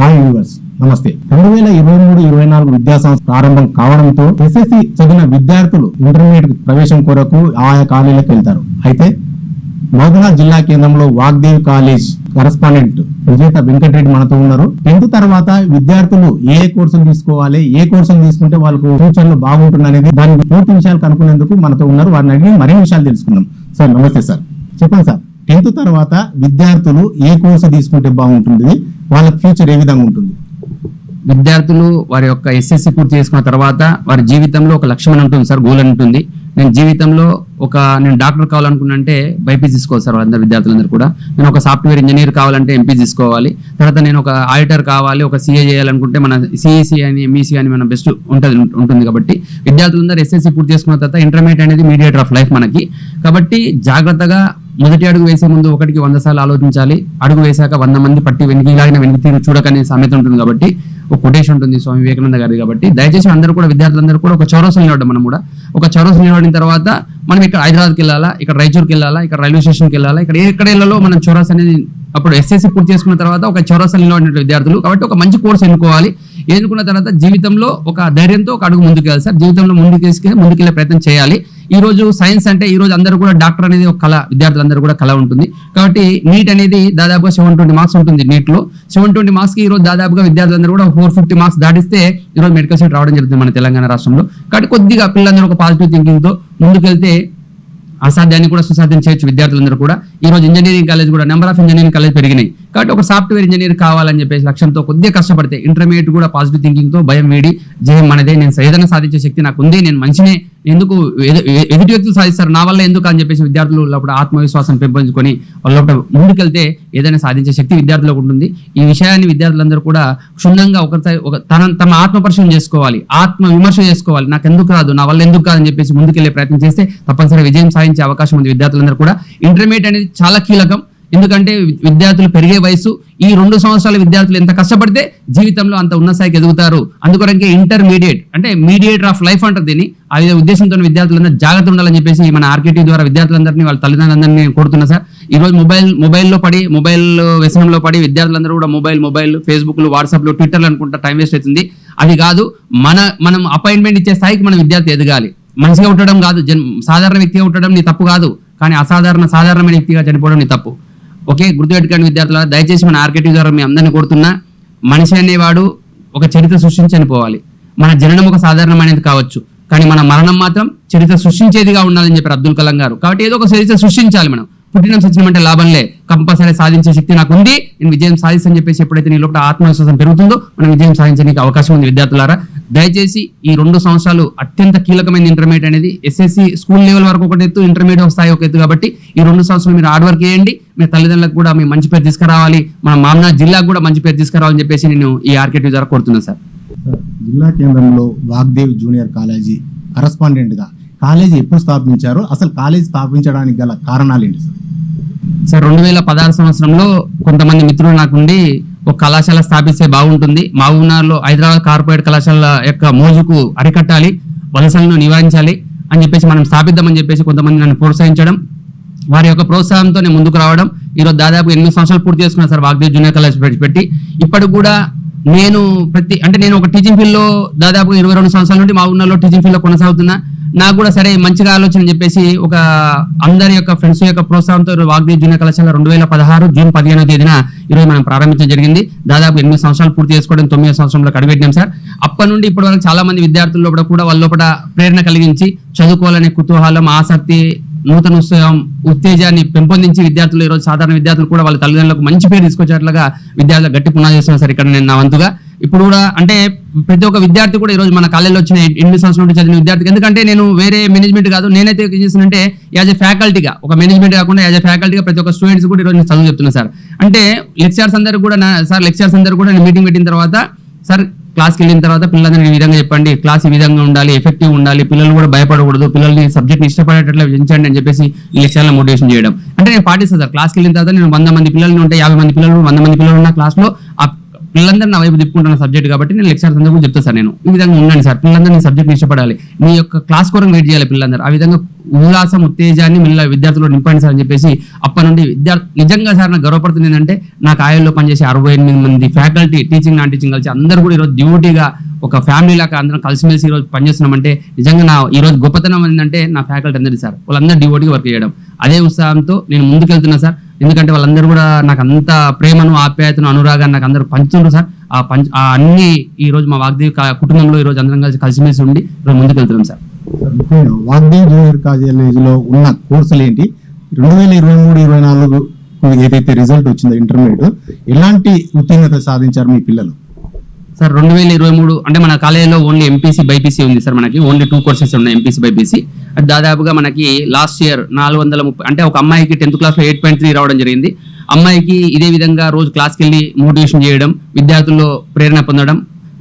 Hi viewers నమస్తే. రెండు వేల ఇరవై మూడు ఇరవై నాలుగు విద్యా సంవత్సరం ప్రారంభం కావడంతో ఎస్ఎస్సి చదివిన విద్యార్థులు ఇంటర్మీడియట్ ప్రవేశం కొరకు ఆయా కాలేజీలకు వెళ్తారు. అయితే మహబూబాబాద్ జిల్లా కేంద్రంలో వాగ్దేవ్ కాలేజ్ కరస్పాండెంట్ విజేత వెంకటరెడ్డి మనతో ఉన్నారు. టెన్త్ తర్వాత విద్యార్థులు ఏ కోర్సులు తీసుకోవాలి ఏ కోర్సులు తీసుకుంటే వాళ్ళకు ఫ్యూచర్లో బాగుంటుంది అనేది దానికి పూర్తి విషయాలు కనుక్కునేందుకు మనతో ఉన్నారు. వారిని అడిగి మరిన్ని విషయాలు తెలుసుకుందాం. సార్ నమస్తే సార్. చెప్పండి సార్. టెన్త్ తర్వాత విద్యార్థులు ఏ కోర్సు తీసుకుంటే బాగుంటుంది వాళ్ళ ఫ్యూచర్ ఏ విధంగా ఉంటుంది? విద్యార్థులు వారి యొక్క ఎస్ఎస్సి పూర్తి చేసుకున్న తర్వాత వారి జీవితంలో ఒక లక్ష్యం అని ఉంటుంది సార్ గోల్ అని ఉంటుంది. నేను జీవితంలో ఒక నేను డాక్టర్ కావాలనుకున్నంటే బైపీ తీసుకోవాలి సార్ వాళ్ళందరూ విద్యార్థులందరూ కూడా. నేను ఒక సాఫ్ట్వేర్ ఇంజనీర్ కావాలంటే ఎంపీ తీసుకోవాలి. తర్వాత నేను ఒక ఆడిటర్ కావాలి ఒక సీఏ చేయాలనుకుంటే మన సిఈసి అని ఎంఈసి అని మన బెస్ట్ ఉంటుంది ఉంటుంది కాబట్టి విద్యార్థులందరూ ఎస్ఎస్సి పూర్తి చేసుకున్న తర్వాత ఇంటర్మీడియట్ అనేది మీడియేటర్ ఆఫ్ లైఫ్ మనకి. కాబట్టి జాగ్రత్తగా మొదటి అడుగు వేసే ముందు ఒకటికి వంద సార్లు ఆలోచించాలి. అడుగు వేశాక వంద మంది పట్టి వెనక్కి ఇలాగిన వెనక్కి తీరు చూడకనే సామెత ఉంటుంది కాబట్టి ఒక కొటేషన్ ఉంటుంది స్వామి వివేకానంద గారి కాబట్టి. దయచేసి అందరూ కూడా విద్యార్థులందరూ కూడా ఒక చౌరసలు నిలవడం మనం కూడా. ఒక చౌరసలు నిలబడిన తర్వాత మనం ఇక్కడ హైదరాబాద్కి వెళ్ళాలా? ఇక్కడ రాయచూర్కి వెళ్ళాలా? ఇక్కడ రైల్వే స్టేషన్కి వెళ్ళాలా? ఇక్కడ ఎక్కడ వెళ్ళాలో మనం చౌరస్ అనేది అప్పుడు ఎస్ఎస్సి పూర్తి చేసుకున్న తర్వాత ఒక చౌరసలు నిలబడిన విద్యార్థులు. కాబట్టి ఒక మంచి కోర్స్ ఎన్నుకోవాలి. ఎన్నుకున్న తర్వాత జీవితంలో ఒక ధైర్యంతో ఒక అడుగు ముందుకు వెళ్ళాలి సార్. జీవితంలో ముందుకు తీసుకెళ్ళి ముందుకెళ్ళే ప్రయత్నం చేయాలి. ఈ రోజు సైన్స్ అంటే ఈ రోజు అందరూ కూడా డాక్టర్ అనేది ఒక కళ విద్యార్థులందరూ కూడా కళ ఉంటుంది. కాబట్టి నీట్ అనేది దాదాపుగా సెవెన్ ట్వంటీ మార్క్స్ ఉంటుంది నీట్లో సెవెన్ ట్వంటీ మార్క్స్కి ఈ రోజు దాదాపుగా విద్యార్థులందరూ కూడా ఫోర్ ఫిఫ్టీ మార్క్స్ దాటిస్తే ఈ రోజు మెడికల్ సీట్ రావడం జరుగుతుంది మన తెలంగాణ రాష్ట్రంలో. కాబట్టి కొద్దిగా పిల్లలందరూ ఒక పాజిటివ్ థింకింగ్తో ముందుకెళ్తే అసాధ్యాన్ని కూడా సుసాధ్యం చేయొచ్చు విద్యార్థులందరూ కూడా. ఈ రోజు ఇంజనీరింగ్ కాలేజ్ కూడా నెంబర్ ఆఫ్ ఇంజనీరింగ్ కాలేజ్ పెరిగినాయి. కాబట్టి ఒక సాఫ్ట్వేర్ ఇంజనీర్ కావాలని చెప్పేసి లక్ష్యంతో కొద్దిగా కష్టపడితే ఇంటర్మీడియట్ కూడా పాజిటివ్ థింకింగ్తో భయం వేడి జయం మనదే నేను ఏదైనా సాధించే శక్తి నాకు ఉంది నేను మంచినే ఎందుకు ఎదుటి వ్యక్తులు సాధిస్తారు? నా వల్ల ఎందుకు అని చెప్పేసి విద్యార్థులు లోపల ఆత్మవిశ్వాసం పెంపొంచుకొని వాళ్ళ లోపల ముందుకెళ్తే ఏదైనా సాధించే శక్తి విద్యార్థులకు ఉంటుంది. ఈ విషయాన్ని విద్యార్థులందరూ కూడా క్షుణ్ణంగా ఒకసారి ఒక తన తన ఆత్మ చేసుకోవాలి. ఆత్మ విమర్శ చేసుకోవాలి. నాకు ఎందుకు రాదు? నా వల్ల ఎందుకు కాదని చెప్పేసి ముందుకెళ్ళే ప్రయత్నం చేస్తే తప్పనిసరిగా విజయం సాధించే అవకాశం ఉంది. విద్యార్థులందరూ కూడా ఇంటర్మీడియట్ అనేది చాలా కీలకం. ఎందుకంటే విద్యార్థులు పెరిగే వయసు ఈ రెండు సంవత్సరాల విద్యార్థులు ఎంత కష్టపడితే జీవితంలో అంత ఉన్న స్థాయికి ఎదుగుతారు. అందుకొరకే ఇంటర్మీడియట్ అంటే మీడియేటర్ ఆఫ్ లైఫ్ అంటారు దీన్ని. ఆ విధ ఉద్దేశంతో విద్యార్థులందరూ జాగ్రత్త ఉండాలని చెప్పేసి మన ఆర్కేటీ ద్వారా విద్యార్థులందరినీ వాళ్ళ తల్లిదండ్రులందరినీ కోరుతున్నా సార్. ఈ రోజు మొబైల్ మొబైల్లో పడి మొబైల్ వ్యసనంలో పడి విద్యార్థులందరూ కూడా మొబైల్ మొబైల్ ఫేస్బుక్లు వాట్సాప్లు ట్విట్టర్లు అనుకుంటా టైం వేస్ట్ అవుతుంది. అది కాదు మన మనం అపాయింట్మెంట్ ఇచ్చే స్థాయికి మన విద్యార్థి ఎదగాలి. మంచిగా ఉండడం కాదు జన్ సాధారణ వ్యక్తిగా ఉండడం నీ తప్పు కాదు. కానీ అసాధారణ సాధారణమైన వ్యక్తిగా చనిపోవడం నీ తప్పు. ఓకే గుర్తుపెట్టుకోండి విద్యార్థుల దయచేసి మన ఆర్కెటివ్ ద్వారా మీ అందరిని కోరుతున్నా మనిషి అనేవాడు ఒక చరిత్ర సృష్టించని చనిపోవాలి. మన జననం ఒక సాధారణమైనది కావచ్చు కానీ మన మరణం మాత్రం చరిత్ర సృష్టించేదిగా ఉండాలని చెప్పారు అబ్దుల్ కలాం గారు. కాబట్టి ఏదో ఒక చరిత్ర సృష్టించాలి మనం. పుట్టినం సత్యం అంటే లాభంలే. కంపల్సరీ సాధించే శక్తి నాకు ఉంది నేను విజయం సాధిస్తాను చెప్పేసి ఎప్పుడైతే నీ లోపల ఆత్మవిశ్వాసం పెరుగుతుందో మనం విజయం సాధించడానికి అవకాశం ఉంది విద్యార్థులారా. దయచేసి ఈ రెండు సంవత్సరాలు అత్యంత కీలకమైన ఇంటర్మీడియట్ అనేది ఎస్ఎస్సి స్కూల్ లెవెల్ వరకు ఒక ఎత్తు ఇంటర్మీడియట్ స్థాయి ఒక ఎత్తు కాబట్టి ఈ రెండు సంవత్సరాలు మీరు హార్డ్ వర్క్ చేయండి. మీ తల్లిదండ్రులకు కూడా మీ మంచి పేరు తీసుకురావాలి. మన మామనాథ్ జిల్లాకు కూడా మంచి పేరు తీసుకురావాలని చెప్పేసి నేను ఈ ఆర్కెట్ ద్వారా కోరుతున్నాను సార్ జిల్లా కేంద్రంలో వాగ్దేవ్ జూనియర్ కాలేజీ కరస్పాండెంట్గా కాలేజీ ఎప్పుడు స్థాపించారు? అసలు కాలేజీ స్థాపించడానికి గల కారణాలు ఏంటి సార్? సార్ రెండు వేల పదహారు సంవత్సరంలో కొంతమంది మిత్రులు నాకుండి ఒక కళాశాల స్థాపిస్తే బాగుంటుంది. మా మహబూబ్నగర్లో హైదరాబాద్ కార్పొరేట్ కళాశాల యొక్క మోజుకు అరికట్టాలి వలసలను నివారించాలి అని చెప్పేసి మనం స్థాపిద్దామని చెప్పేసి కొంతమంది నన్ను ప్రోత్సహించడం వారి యొక్క ప్రోత్సాహంతో నేను ముందుకు రావడం ఈరోజు దాదాపు ఎనిమిది సంవత్సరాలు పూర్తి చేసుకున్నాను సార్ వాగ్దేవ్ జూనియర్ కాలేజ్ పెట్టి- పెట్టి. ఇప్పటికి కూడా నేను ప్రతి అంటే నేను ఒక టీచింగ్ ఫీల్డ్లో దాదాపు ఇరవై రెండు సంవత్సరాల నుండి మా ఊర్లో టీచింగ్ ఫీల్డ్లో కొనసాగుతున్నా. నాకు కూడా సరే మంచిగా ఆలోచన చెప్పేసి ఒక అందరి యొక్క ఫ్రెండ్స్ యొక్క ప్రోత్సాహంతో వాగ్దే జూనియర్ కళాశాల రెండు వేల పదహారు జూన్ పదిహేనో తేదీన ఈరోజు మనం ప్రారంభించడం జరిగింది. దాదాపు ఎనిమిది సంవత్సరాలు పూర్తి చేసుకోవడం తొమ్మిది సంవత్సరంలో అడిపెట్టినాం సార్. అప్పటి నుండి ఇప్పటి వరకు చాలా మంది విద్యార్థుల లోపల కూడా వాళ్ళ లోపల ప్రేరణ కలిగించి చదువుకోవాలనే కుతూహలం ఆసక్తి నూతన ఉత్సాహం ఉత్తేజాన్ని పెంపొందించి విద్యార్థులు ఈరోజు సాధారణ విద్యార్థులు కూడా వాళ్ళ తల్లిదండ్రులకు మంచి పేరు తీసుకొచ్చేట్లుగా విద్యార్థులు గట్టి పునాది చేస్తున్నారు సార్ ఇక్కడ నేను నా వంతుగా. ఇప్పుడు కూడా అంటే ప్రతి ఒక్క విద్యార్థి కూడా ఈరోజు మన కాలేజీలో వచ్చిన ఎన్ని సంవత్సరాల నుండి చదివిన విద్యార్థికి. ఎందుకంటే నేను వేరే మేనేజ్మెంట్ కాదు. నేనైతే ఏం చేస్తానంటే యాజ్ ఎ ఫ్యాకల్టీగా ఒక మేనేజ్మెంట్ కాకుండా యాజ్ ఎ ఫ్యాకల్టీగా ప్రతి ఒక్క స్టూడెంట్స్ కూడా ఈరోజు నేను చదువు చెప్తున్నా సార్. అంటే లెక్చర్స్ అందరూ కూడా సార్ లెక్చర్స్ అందరూ కూడా నేను మీటింగ్ పెట్టిన తర్వాత సార్ క్లాస్కి వెళ్ళిన తర్వాత పిల్లలందరూ ఈ విధంగా చెప్పండి. క్లాస్ ఈ విధంగా ఉండాలి ఎఫెక్టివ్ ఉండాలి. పిల్లలు కూడా భయపడకూడదు. పిల్లల్ని సబ్జెక్ట్ ఇష్టపడేటట్లు పెంచండి అని చెప్పేసి ఈ లెక్చర్లో మోటివేషన్ చేయడం. అంటే నేను పాటిస్తాను సార్. క్లాస్కి వెళ్ళిన తర్వాత నేను వంద మంది పిల్లలు ఉంటే యాభై మంది పిల్లలు వంద మంది పిల్లలు ఉన్న క్లాస్లో ఆ పిల్లలందరూ నా వైపు తిప్పుకుంటున్న సబ్జెక్ట్ కాబట్టి నేను లెక్చర్స్ అందరూ కూడా చెప్తాను సార్ నేను. ఈ విధంగా ఉండండి సార్. పిల్లలందరూ నీ సబ్జెక్ట్ ఇష్టపడాలి. నీ యొక్క క్లాస్ కొరకు వెయిట్ చేయాలి పిల్లలందరూ. ఆ విధంగా ఉల్లాసం ఉత్తేజాన్ని మిల్ల విద్యార్థులు నింపండి సార్ అని చెప్పేసి అప్పటి నుండి విద్యార్థి నిజంగా సార్ నాకు గర్వపడుతుంది ఏంటంటే నాకు ఆయుల్లో పనిచేసే అరవై ఎనిమిది మంది ఫ్యాకల్టీ టీచింగ్ నాన్ టీచింగ్ కలిసి అందరూ కూడా ఈరోజు డ్యూటీగా ఒక ఫ్యామిలీ లాగా అందరం కలిసిమెలిసి ఈరోజు పనిచేస్తున్నామంటే నిజంగా నా ఈ రోజు గొప్పతనం ఏంటంటే నా ఫ్యాకల్టీ అందరిది సార్. వాళ్ళందరూ డ్యూటీగా వర్క్ చేయడం. అదే ఉత్సాహంతో నేను ముందుకెళ్తున్నా సార్. ఎందుకంటే వాళ్ళందరూ కూడా నాకు అంత ప్రేమను ఆప్యాయతను అనురాగాన్ని నాకు అందరూ పంచుతుండ్రు సార్. ఆ పంచ ఆ అన్ని ఈ రోజు మా వాగ్దేవి కుటుంబంలో ఈ రోజు అందరం కలిసి కలిసిమెలిసి ఉండి ఈరోజు ముందుకెళ్తున్నాం సార్. వాగ్దేవి జూనియర్ కాలేజీలో ఉన్న కోర్సులు ఏంటి? రెండు వేల ఇరవై మూడు ఇరవై నాలుగు ఏదైతే రిజల్ట్ వచ్చిందో ఇంటర్మీడియట్ ఎలాంటి ఉత్తీర్ణత సాధించారు మీ పిల్లలు? సార్ రెండు వేల ఇరవై మూడు అంటే మన కాలేజీలో ఓన్లీ ఎంపీసీ బైపీసీ ఉంది సార్ మనకి. ఓన్లీ టూ కోర్సెస్ ఉన్నాయి ఎంపీసీ బైపీసీ అది దాదాపుగా మనకి లాస్ట్ ఇయర్ నాలుగు వందల ముప్పై అంటే ఒక అమ్మాయికి టెన్త్ క్లాస్లో ఎయిట్ పాయింట్ త్రీ రావడం జరిగింది. అమ్మాయికి ఇదే విధంగా రోజు క్లాస్కి వెళ్ళి మోటివేషన్ చేయడం విద్యార్థుల్లో ప్రేరణ పొందడం.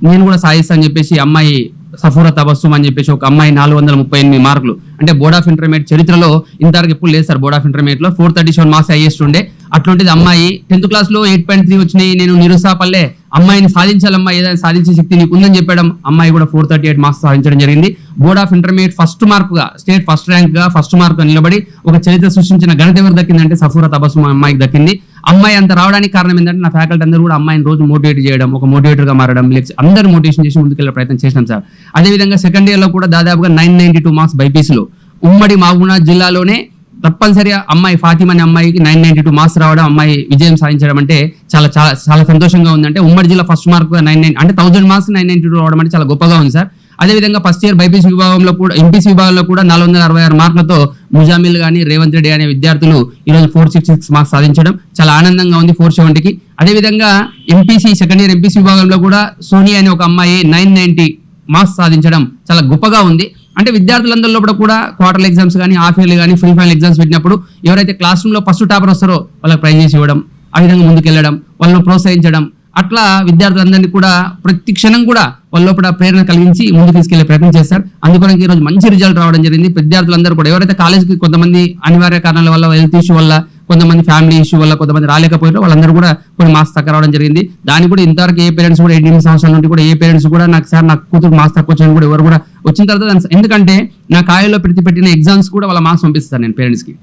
నేను కూడా సాధిస్తాను చెప్పేసి అమ్మాయి సఫూరా తబస్సుం అని చెప్పేసి ఒక అమ్మాయి నాలుగు వందల ముప్పై ఎనిమిది మార్కులు. అంటే బోర్డ్ ఆఫ్ ఇంటర్మీడియట్ చరిత్రలో ఇంతవరకు ఎప్పుడు లేదు సార్ బోర్డ్ ఆఫ్ ఇంటర్మీడియట్లో four thirty seven marks highest ఉండే. అట్లాంటిది అమ్మాయి టెన్త్ క్లాస్లో ఎయిట్ పాయింట్ త్రీ వచ్చినాయి. నేను నిరుత్సాహపల్లే అమ్మాయిని సాధించాలమ్మా ఏదైనా సాధించే శక్తి నీకు ఉందని చెప్పడం అమ్మాయి కూడా ఫోర్ థర్టీ ఎయిట్ మార్క్స్ సాధించడం జరిగింది. బోర్డ్ ఆఫ్ ఇంటర్మీడియట్ ఫస్ట్ మార్క్గా స్టేట్ ఫస్ట్ ర్యాంక్గా ఫస్ట్ మార్క్ నిలబడి ఒక చరిత్ర సృష్టించిన ఘనత ఎవరు దక్కిందంటే సఫూరా తబస్సుమ్ అమ్మాయికి దక్కింది. అమ్మాయి అంత రావడానికి కారణం ఏంటంటే నా ఫ్యాకల్టీ అందరూ కూడా అమ్మాయిని రోజు మోటివేట్ చేయడం ఒక మోటివేటర్గా మారడం లెక్చర్ అందరూ మోటివేషన్ చేసి ముందుకెళ్ళే ప్రయత్నం చేసినాం సార్. అదే విధంగా సెకండ్ ఇయర్లో కూడా దాదాపుగా నైన్ నైన్టీ టూ మార్క్స్ బైపీసీలో ఉమ్మడి మహబూబ్నాథ్ జిల్లాలోనే తప్పనిసరిగా అమ్మాయి ఫాతిమా అనే అమ్మాయికి నైన్ నైన్టీ టూ మార్క్స్ రావడం అమ్మాయి విజయం సాధించడం అంటే చాలా చాలా చాలా సంతోషంగా ఉందంటే ఉమ్మడి జిల్లా ఫస్ట్ మార్క్ నైన్ నైన్ అంటే thousand marks nine ninety two రావడం అంటే చాలా గొప్పగా ఉంది సార్. అదేవిధంగా ఫస్ట్ ఇయర్ బైపీసీ విభాగంలో కూడా ఎంపీసీ విభాగంలో కూడా నాలుగు వందల అరవై ఆరు మార్కులతో ముజామిల్ కానీ రేవంత్ రెడ్డి అనే విద్యార్థులు ఈరోజు ఫోర్ సిక్స్ సిక్స్ మార్క్స్ సాధించడం చాలా ఆనందంగా ఉంది ఫోర్ సెవెంటీకి. అదేవిధంగా ఎంపీసీ సెకండ్ ఇయర్ ఎంపీసీ విభాగంలో కూడా సోనియా అనే ఒక అమ్మాయి నైన్ నైన్టీ మార్క్స్ సాధించడం చాలా గొప్పగా ఉంది. అంటే విద్యార్థులందరిలో కూడా క్వార్టర్ ఎగ్జామ్స్ కానీ హాఫ్ ఇయర్లీ కానీ ఫ్రీ ఫైనల్ ఎగ్జామ్స్ పెట్టినప్పుడు ఎవరైతే క్లాస్ రూమ్లో ఫస్ట్ టాపర్ వస్తారో వాళ్ళకి చేసి ఇవ్వడం ఆ విధంగా ముందుకెళ్ళడం వాళ్ళని ప్రోత్సహించడం అట్లా విద్యార్థులందరినీ కూడా ప్రతి క్షణం కూడా వాళ్ళ లోపల ప్రేరణ కలిగించి ముందుకు తీసుకెళ్ళే ప్రయత్నం చేస్తారు. అందుకని ఈరోజు రోజు మంచి రిజల్ట్ రావడం జరిగింది. విద్యార్థులందరూ కూడా ఎవరైతే కాలేజీకి కొంతమంది అనివార్య కారణాల వల్ల హెల్త్ ఇష్యూ వల్ల కొంతమంది ఫ్యామిలీ ఇష్యూ వల్ల కొంతమంది రాలేకపోయారు వాళ్ళందరూ కూడా కొన్ని మార్క్స్ తక్కువ రావడం జరిగింది. దాని కూడా ఇంతవరకు ఏ పేరెంట్స్ కూడా ఎయిటీన్ సంవత్సరాల నుండి కూడా ఏ పేరెంట్స్ కూడా నాకు సార్ నాకు కూతురు మార్క్స్ తక్కువ వచ్చిన కూడా ఎవరు కూడా వచ్చిన తర్వాత ఎందుకంటే నా కాయల్లో పెట్టి పెట్టిన ఎగ్జామ్స్ కూడా వాళ్ళ మార్క్స్ పంపిస్తాను నేను పేరెంట్స్కి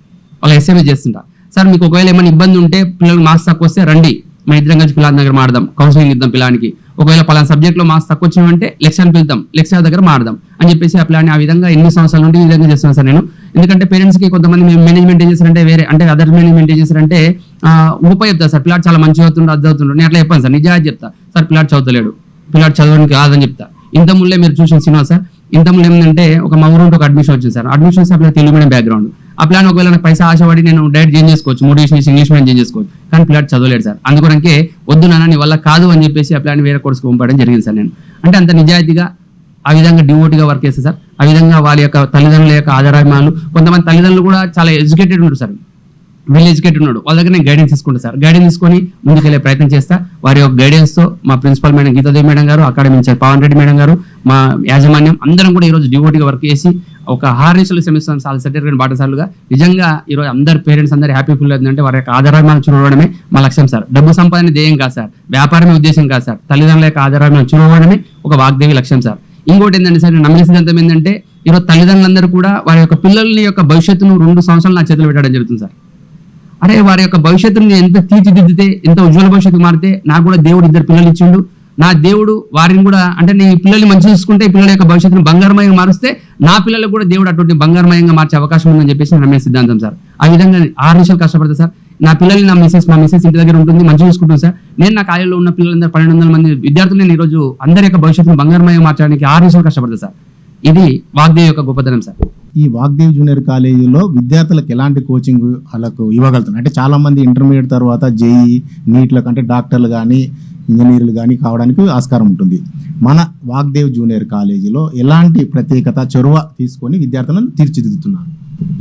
వాళ్ళ ఎస్ఎంఎస్ చేస్తుంటా. సార్ మీకు ఒకవేళ ఏమైనా ఇబ్బంది ఉంటే పిల్లలకు మార్క్స్ తక్కువ వస్తే రండి. మా ఇద్దరం కలిసి పిల్లల దగ్గర మాడదాం కౌన్సిలింగ్ ఇద్దాం పిల్లానికి. ఒకవేళ పలానా సబ్జెక్ట్లో మార్క్స్ తక్కువ వచ్చినాయంటే లెక్చర్ పిలుద్దాం. లెక్చర్ దగ్గర మాడదాం అని చెప్పేసి ఆ ప్లాన్ ఆ విధంగా ఎన్ని సంవత్సరాల నుండి ఈ విధంగా చేస్తున్నాను సార్ నేను. ఎందుకంటే పేరెంట్స్కి కొంతమంది మేము మేనేజ్మెంట్ ఏం చేస్తారంటే వేరే అంటే అదర్ మేనేజ్మెంట్ ఏం చేస్తారంటే ఆ, చెప్తా సార్ పిల్లాడు చాలా మంచిగా అవుతుండ్రు అది అవుతుండ్రు నేను అట్లా చెప్పాను సార్ నిజాయితీ చెప్తా. సార్ పిల్లాడు చదువుతలేడు. పిల్లాడు చదవడానికి కాదని చెప్తా. ఇంత ముందే మీరు చూసిన సినిమా సార్. ఇంత ముందు ఏంటంటే ఒక మా ఊరు ఒక అడ్మిషన్ వచ్చింది sir. Admission sir Telugu medium background ఆ ప్లాన్ ఒకవేళ నాకు పైసా ఆశపడి నేను డైరెక్ట్ చేంజ్ చేసుకోవచ్చు మోటివేషన్ చేసి ఇంగ్లీష్ మీడియం చేంజ్ చేసుకోవచ్చు. కానీ పిల్లాడు చదవలేడు సార్. అందుకొనకే వద్దు నాన్న నీ వల్ల కాదు అని చెప్పేసి ఆ ప్లాన్ వేరే కోర్సుకు పంపడం జరిగింది సార్ నేను. అంటే అంత నిజాయితీగా ఆ విధంగా డివోట్గా వర్క్ చేస్తే సార్ ఆ విధంగా వాళ్ళ యొక్క తల్లిదండ్రుల యొక్క ఆధారాభిమానులు కొంతమంది తల్లిదండ్రులు కూడా చాలా ఎడ్యుకేటెడ్ ఉంటారు సార్. వెల్ ఎడ్యుకేటెడ్ ఉన్నాడు. వాళ్ళ దగ్గర నేను గైడెన్స్ తీసుకుంటా సార్. గైడెన్స్ తీసుకొని ముందుకెళ్ళే ప్రయత్నం చేస్తా. వారి యొక్క గైడెన్స్తో మా ప్రిన్సిపల్ మేడం గీతాదేవి మేడం గారు academy incharge Pavan Reddy madam గారు మా యాజమాన్యం అందరం కూడా ఈ రోజు డివోటీగా వర్క్ చేసి ఒక హార్నిషలు సెమిస్టర్ చాలా సర్టిఫికేట్ పాఠశాలలుగా నిజంగా ఈరోజు అందరు పేరెంట్స్ అందరు హ్యాపీ ఫీల్ అవుతుందంటే వారి యొక్క ఆధారమైన చూడడమే మా లక్ష్యం సార్. డబ్బు సంపాదన ధ్యేయం కాదు సార్. వ్యాపారమే ఉద్దేశం కాదు సార్. తల్లిదండ్రుల యొక్క ఆధారమైన చూడడమే ఒక వాగ్దేవి లక్ష్యం సార్. ఇంకోటి ఏంటంటే సార్ నేను నమ్మిన ఏంటంటే ఈరోజు తల్లిదండ్రులందరూ కూడా వారి యొక్క పిల్లల్ని యొక్క భవిష్యత్తును రెండు సంవత్సరాలు నా చేతిలో పెట్టడం జరుగుతుంది సార్. అరే వారి యొక్క భవిష్యత్తుని ఎంత తీర్చిదిద్దితే ఎంత ఉజ్వల భవిష్యత్తు మారితే నాకు కూడా దేవుడు ఇద్దరు పిల్లలు ఇచ్చిండు. నా దేవుడు వారిని కూడా అంటే నీ పిల్లల్ని మంచి చూసుకుంటే పిల్లల యొక్క భవిష్యత్తును బంగారమయంగా మారుస్తే నా పిల్లలకు కూడా దేవుడు అటువంటి బంగారమయంగా మార్చే అవకాశం ఉందని చెప్పేసి రమేష్ సిద్ధాంతం సార్. ఆ విధంగా ఆరు నిమిషాలు కష్టపడతా సార్. నా పిల్లల్ని నా మిసెస్ మా మిసెస్ ఇంటి దగ్గర ఉంటుంది మంచి చూసుకుంటుంది సార్. నేను నా కాలేజీలో ఉన్న పిల్లలందరూ పన్నెండు వందల మంది విద్యార్థులు నేను ఈరోజు అందరి యొక్క భవిష్యత్తును బంగారమయంగా మార్చడానికి ఆరు నిమిషాలు కష్టపడతా సార్. ఇది వాగ్దేవి యొక్క గొప్పతనం సార్. ఈ వాగ్దేవ్ జూనియర్ కాలేజీలో విద్యార్థులకు ఎలాంటి కోచింగ్ వాళ్ళకు ఇవ్వగలుగుతున్నారు? అంటే చాలా మంది ఇంటర్మీడియట్ తర్వాత జేఈ నీట్లకు అంటే డాక్టర్లు కానీ ఇంజనీర్లు కానీ కావడానికి ఆస్కారం ఉంటుంది. మన వాగ్దేవ్ జూనియర్ కాలేజీలో ఎలాంటి ప్రత్యేకత చొరవ తీసుకొని విద్యార్థులను తీర్చిదిద్దుతున్నారు?